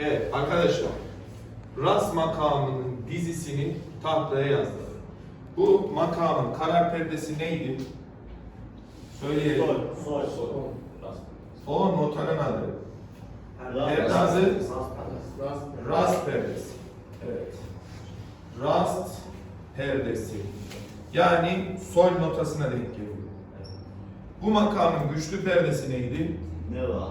Evet arkadaşlar. Ras makamının dizisini tahtaya yazdık. Bu makamın karar perdesi neydi? Söyleyelim. Sol. Sol. O notanın adı. Perde adı rast perdesi. Evet. Rast perdesi. Yani sol notasına denk geliyor. Bu makamın güçlü perdesi neydi? Ne var?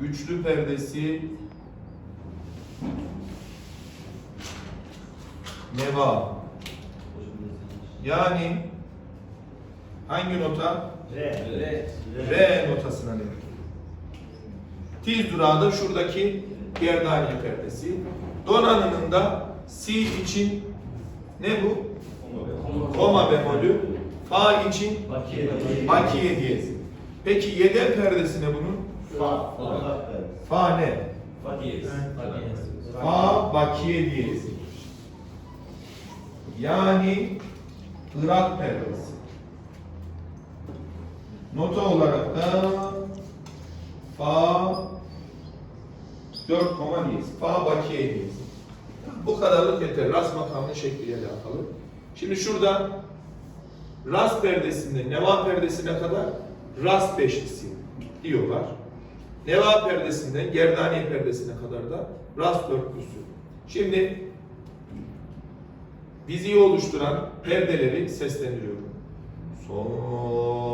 Güçlü perdesi neva. Yani hangi nota? Re. Re notasına denk geliyor. Tiz durağı da şuradaki gerdaniye perdesi. Donanımında da si için ne bu? Koma bemolü. Fa için Bakiye. bakiye diyezi. Peki yedek perdesi ne bunun? Fa. Fa ne? Fa bakiye diyezi. Yani Irak perdesi. Nota olarak da Fa 4 koma diyez. Fa bakiye diyez. Bu kadarlık yeter. Ras makamının şekliyle alakalı. Şimdi şurada Ras perdesinde Neva perdesine kadar Ras beşlisi diyorlar. Neva perdesinden Gerdaniye perdesine kadar da Ras dörtlüsü. Şimdi diziyi oluşturan perdeleri seslendiriyorum. Sol,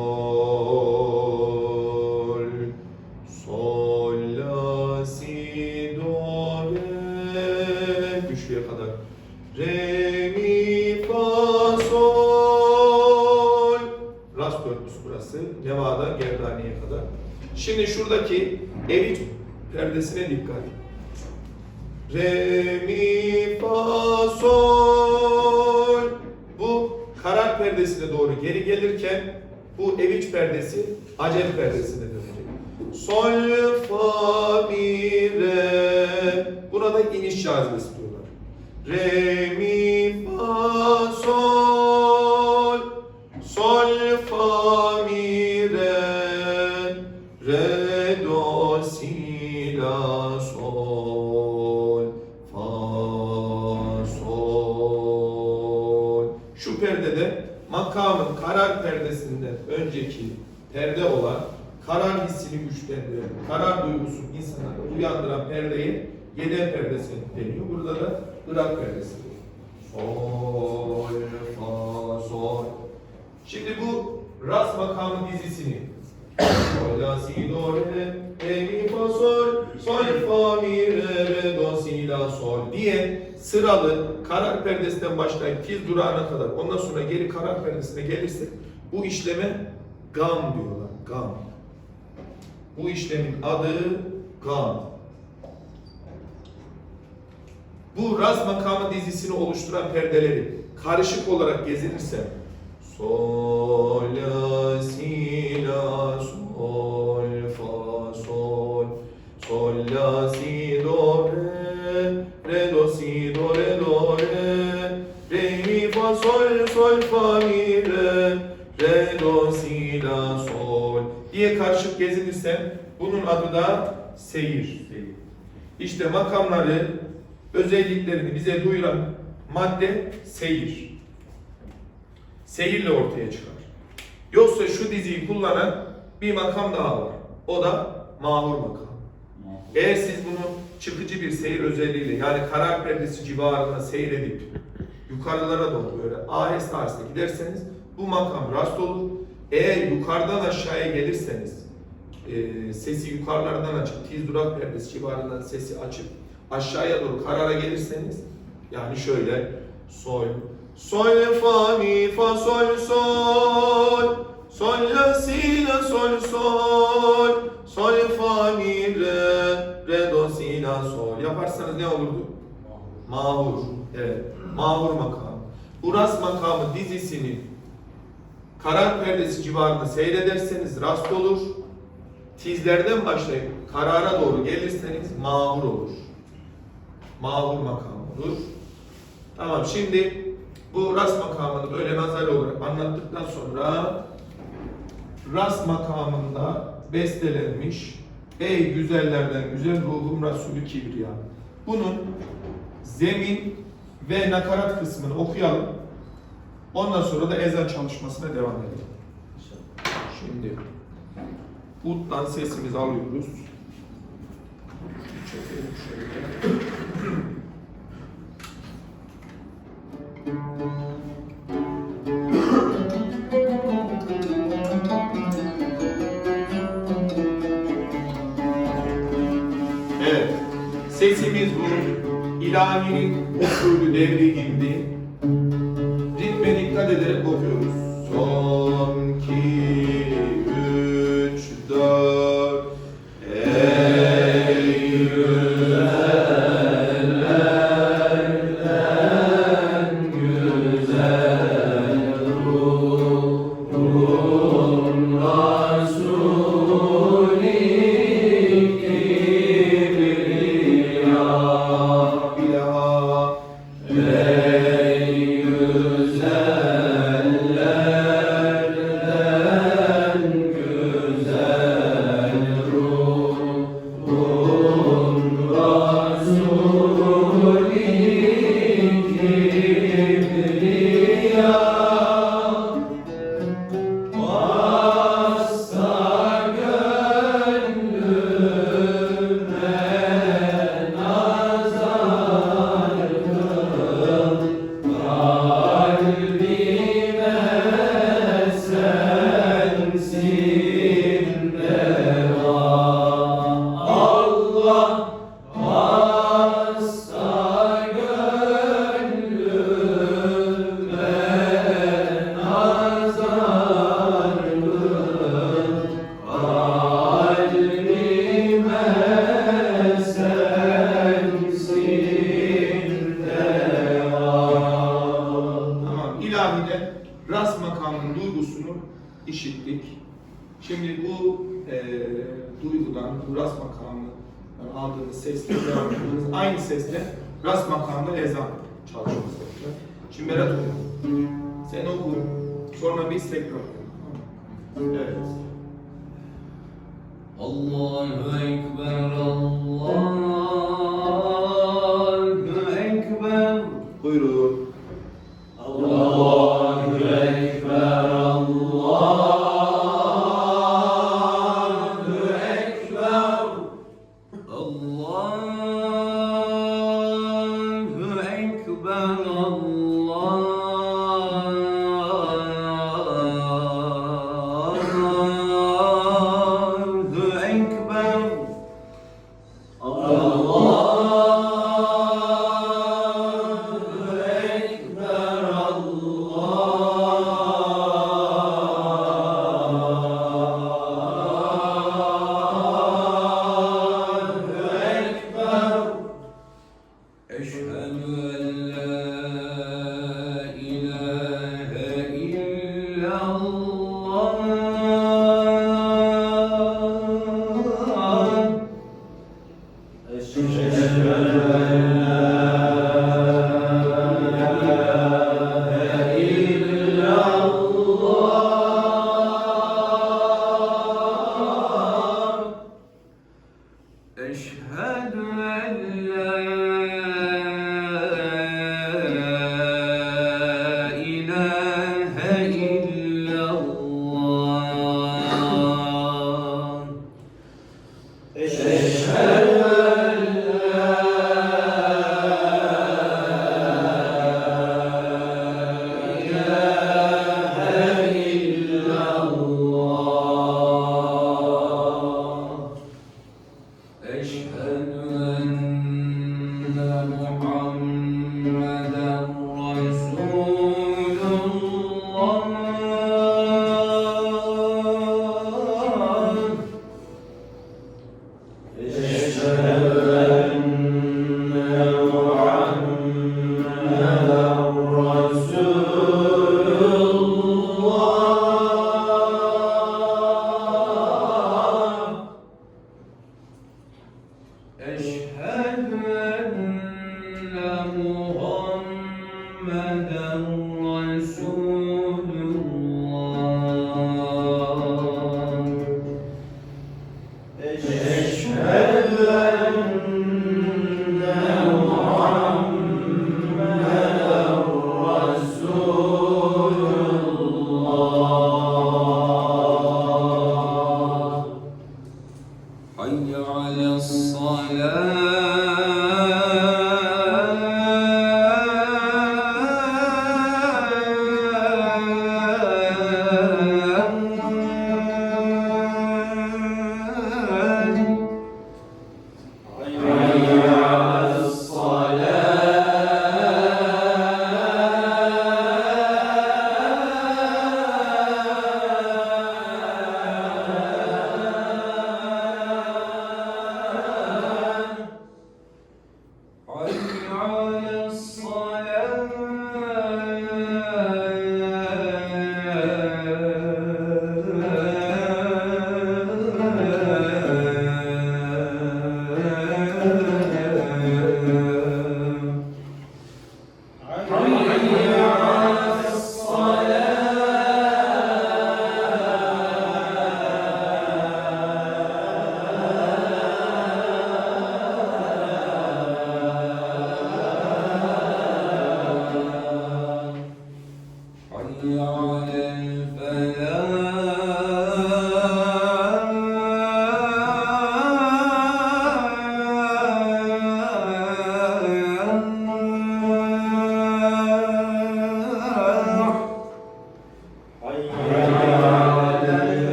şuradaki evi perdesine dikkat. Re, mi, fa, sol. Bu karar perdesine doğru geri gelirken bu eviç perdesi acel perdesine dönecek. Sol, fa, mi, re. Buna da iniş cazibesi diyorlar. Re, mi, fa, sol. La, sol. Fa, sol. Şu perdede makamın karar perdesinden önceki perde olan karar hissini güçlendiren, karar duygusunu insanlarda uyandıran perdeye yedek perdesi deniyor. Burada da Irak perdesi. Sol, fa, sol. Şimdi bu ras makamı dizisini Sol, la, si, do, re, re, do, diye sıralı karar perdesinden başlayıp tiz durağına kadar ondan sonra geri karar perdesine gelirse bu işleme gam diyorlar. Gam. Bu işlemin adı gam. Bu raz makamı dizisini oluşturan perdeleri karışık olarak gezinirse Sol, la, si, sol, fa, sol, re, re, do, re, do, re, mi, fa, sol, sol, fa, mi, re, re, do, sol. Diye karışık gezinirsen bunun adı da seyir. İşte makamları, özelliklerini bize duyuran madde seyir seyirle ortaya çıkar. Yoksa şu diziyi kullanan bir makam daha var. O da mahur makam. Eğer siz bunu çıkıcı bir seyir özelliğiyle yani karar perdesi civarında seyredip yukarılara doğru böyle aheste aheste giderseniz bu makam rast olur. Eğer yukarıdan aşağıya gelirseniz e, sesi yukarılardan açıp tiz durak perdesi civarından sesi açıp aşağıya doğru karara gelirseniz yani şöyle sol sol fa mi fa sol sol sol la si la sol sol sol fa mi re re do si la sol yaparsanız ne olurdu? Mahur. Evet. Mahur makamı. Bu rast makamı dizisini karar perdesi civarında seyrederseniz rast olur. Tizlerden başlayıp karara doğru gelirseniz mahur olur. Mahur makamı olur. Tamam şimdi bu ras makamını böyle nazar olarak anlattıktan sonra ras makamında bestelenmiş Ey güzellerden güzel ruhum Resulü Kibriya. Bunun zemin ve nakarat kısmını okuyalım. Ondan sonra da ezan çalışmasına devam edelim. Şimdi Ut'tan sesimizi alıyoruz. Çekelim. Sesimiz bu. İlahinin usulü devri indi. Duygusunu işittik. Şimdi bu e, duygudan, bu ras makamından aldığımız sesle ediyoruz. Aynı sesle ras makamında ezan çalışması yapacağız. Şimdi Berat oku. Sen oku. Sonra biz tekrar? Evet. Allahu Eşhedü en la Çeşmelerim Hallelujah.